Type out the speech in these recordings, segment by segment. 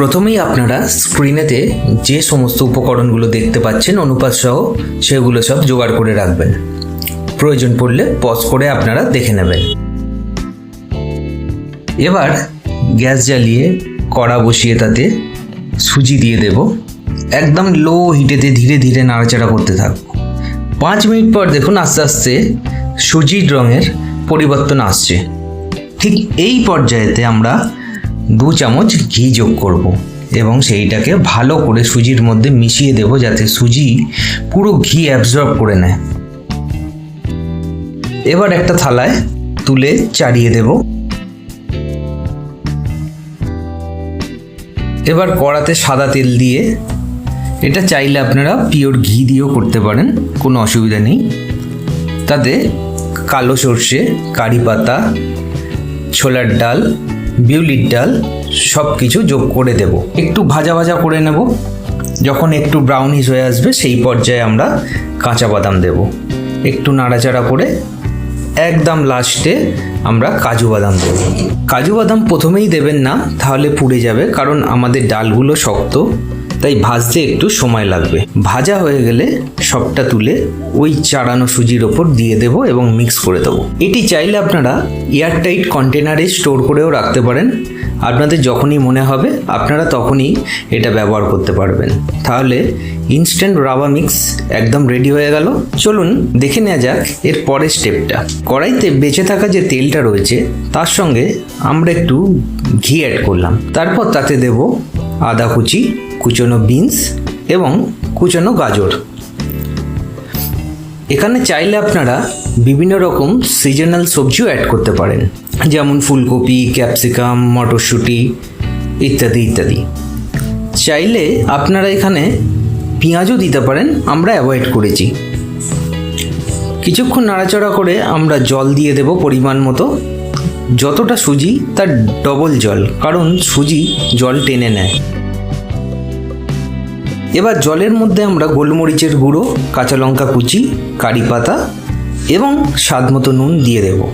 প্রথমেই আপনারা স্ক্রিনেতে যে সমস্ত উপকরণগুলো দেখতে পাচ্ছেন, অনুপাত সহ সেগুলো সব জোগাড় করে রাখবেন। প্রয়োজন পড়লে পজ করে আপনারা দেখে নেবেন। এবার গ্যাস জ্বালিয়ে কড়া বসিয়ে তাতে সুজি দিয়ে দেব। একদম লো হিটেতে ধীরে ধীরে নাড়াচাড়া করতে থাকব। পাঁচ মিনিট পর দেখুন আস্তে আস্তে সুজির রঙের পরিবর্তন আসছে। ঠিক এই পর্যায়েতে আমরা দু চামচ ঘি যোগ করব এবং সেইটাকে ভালো করে সুজির মধ্যে মিশিয়ে দেব যাতে সুজি পুরো ঘি অ্যাবজর্ব করে নেয়। এবার একটা থালায় তুলে চাড়িয়ে দেব। এবার কড়াতে সাদা তেল দিয়ে এটা চাইলে আপনারা পিওর ঘি দিয়েও করতে পারেন, কোনো অসুবিধা নেই। তাতে কালো সর্ষে, কারি পাতা, ছোলার ডাল বিউলির ডাল সব কিছু যোগ করে দেব। একটু ভাজা ভাজা করে নেব। যখন একটু ব্রাউনিস হয়ে আসবে, সেই পর্যায়ে আমরা কাঁচা বাদাম দেব। একটু নাড়াচাড়া করে একদম লাস্টে আমরা কাজু বাদাম দেব। কাজু বাদাম প্রথমেই দেবেন না, তাহলে পুড়ে যাবে, কারণ আমাদের ডালগুলো শক্ত। তাই ভাজতে একটু সময় লাগবে। ভাজা হয়ে গেলে সবটা তুলে ওই চাড়ানো সুজির ওপর দিয়ে দেব এবং মিক্স করে দেবো। এটি চাইলে আপনারা এয়ারটাইট কন্টেনারে স্টোর করেও রাখতে পারেন। আপনাদের যখনই মনে হবে, আপনারা তখনই এটা ব্যবহার করতে পারবেন। তাহলে ইনস্ট্যান্ট রাবা মিক্স একদম রেডি হয়ে গেল। চলুন দেখে নেওয়া যাক এর পরের স্টেপটা কড়াইতে বেঁচে থাকা যে তেলটা রয়েছে, তার সঙ্গে আমরা একটু ঘি অ্যাড করলাম। তারপর তাতে দেব আদা কুচি, কুচনো বিনস এবং কুচনো গাজর। এখানে চাইলে আপনারা বিভিন্ন রকম সিজনাল সবজিও অ্যাড করতে পারেন। যেমন ফুলকপি ক্যাপসিকাম মটরশুঁটি ইত্যাদি ইত্যাদি। চাইলে আপনারা এখানে পেঁয়াজও দিতে পারেন, আমরা অ্যাভয়েড করেছি। কিছুক্ষণ নাড়াচাড়া করে আমরা জল দিয়ে দেব পরিমাণ মতো। যতটা সুজি, তার ডবল জল, কারণ সুজি জল টেনে নেয়। এবার জলের মধ্যে আমরা গোলমরিচের গুঁড়ো, কাঁচা লঙ্কা কুচি, কারি পাতা এবং স্বাদ মতো নুন দিয়ে দেব।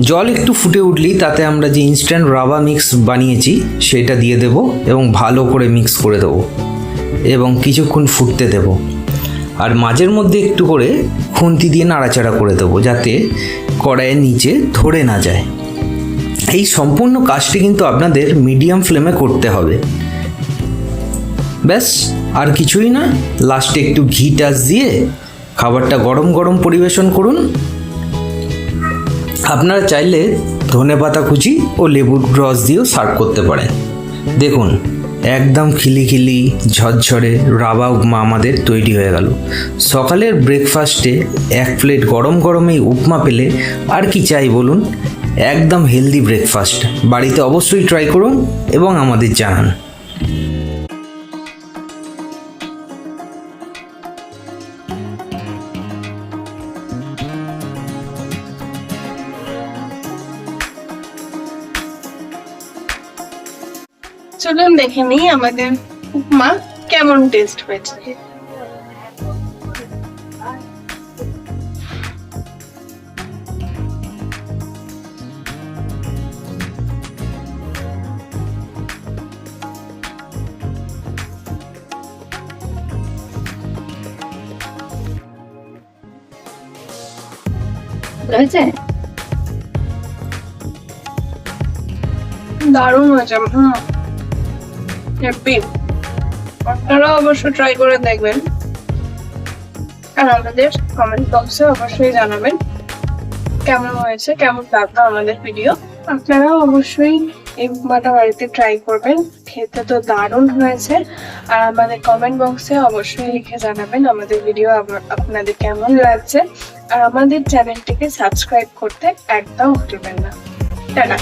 জল একটু ফুটে উঠলেই তাতে আমরা যে ইনস্ট্যান্ট রাবা মিক্স বানিয়েছি, সেটা দিয়ে দেব এবং ভালো করে মিক্স করে দেব এবং কিছুক্ষণ ফুটতে দেব। আর মাঝের মধ্যে একটু করে খুন্তি দিয়ে নাড়াচাড়া করে দেবো যাতে কড়াইয়ের নিচে ধরে না যায়। এই সম্পূর্ণ কাজটি কিন্তু আপনাদের মিডিয়াম ফ্লেমে করতে হবে। ব্যাস, আর কিছুই না। লাস্টে একটু ঘি টাচ দিয়ে খাবারটা গরম গরম পরিবেশন করুন। আপনারা চাইলে ধনে পাতা কুচি ও লেবুর রস দিয়েও সার্ভ করতে পারেন। দেখুন একদম খিলিখিলি, ঝরঝরে রাবা উপমা আমাদের তৈরি হয়ে গেল। সকালের ব্রেকফাস্টে এক প্লেট গরম গরম এই উপমা পেলে আর কি চাই বলুন? একদম হেলদি ব্রেকফাস্ট বাড়িতে অবশ্যই ট্রাই করুন এবং আমাদের জানান। চলুন দেখে নিই আমাদের উপমা কেমন টেস্ট হয়েছে। হয়েছে? দারুণ হয়েছে হুম। হ্যাপি আপনারা অবশ্য ট্রাই করে দেখবেন। আর আমাদের কমেন্ট বক্সে অবশ্যই জানাবেন কেমন হয়েছে, কেমন লাগল আমাদের ভিডিও আপনারা অবশ্যই এই উপমাটা বাড়িতে ট্রাই করবেন, খেতে তো দারুণ হয়েছে। আর আমাদের কমেন্ট বক্সে অবশ্যই লিখে জানাবেন আমাদের ভিডিও আপনাদের কেমন লাগছে। আর আমাদের চ্যানেলটিকে সাবস্ক্রাইব করতে একদম ভুলবেন না। টাটা।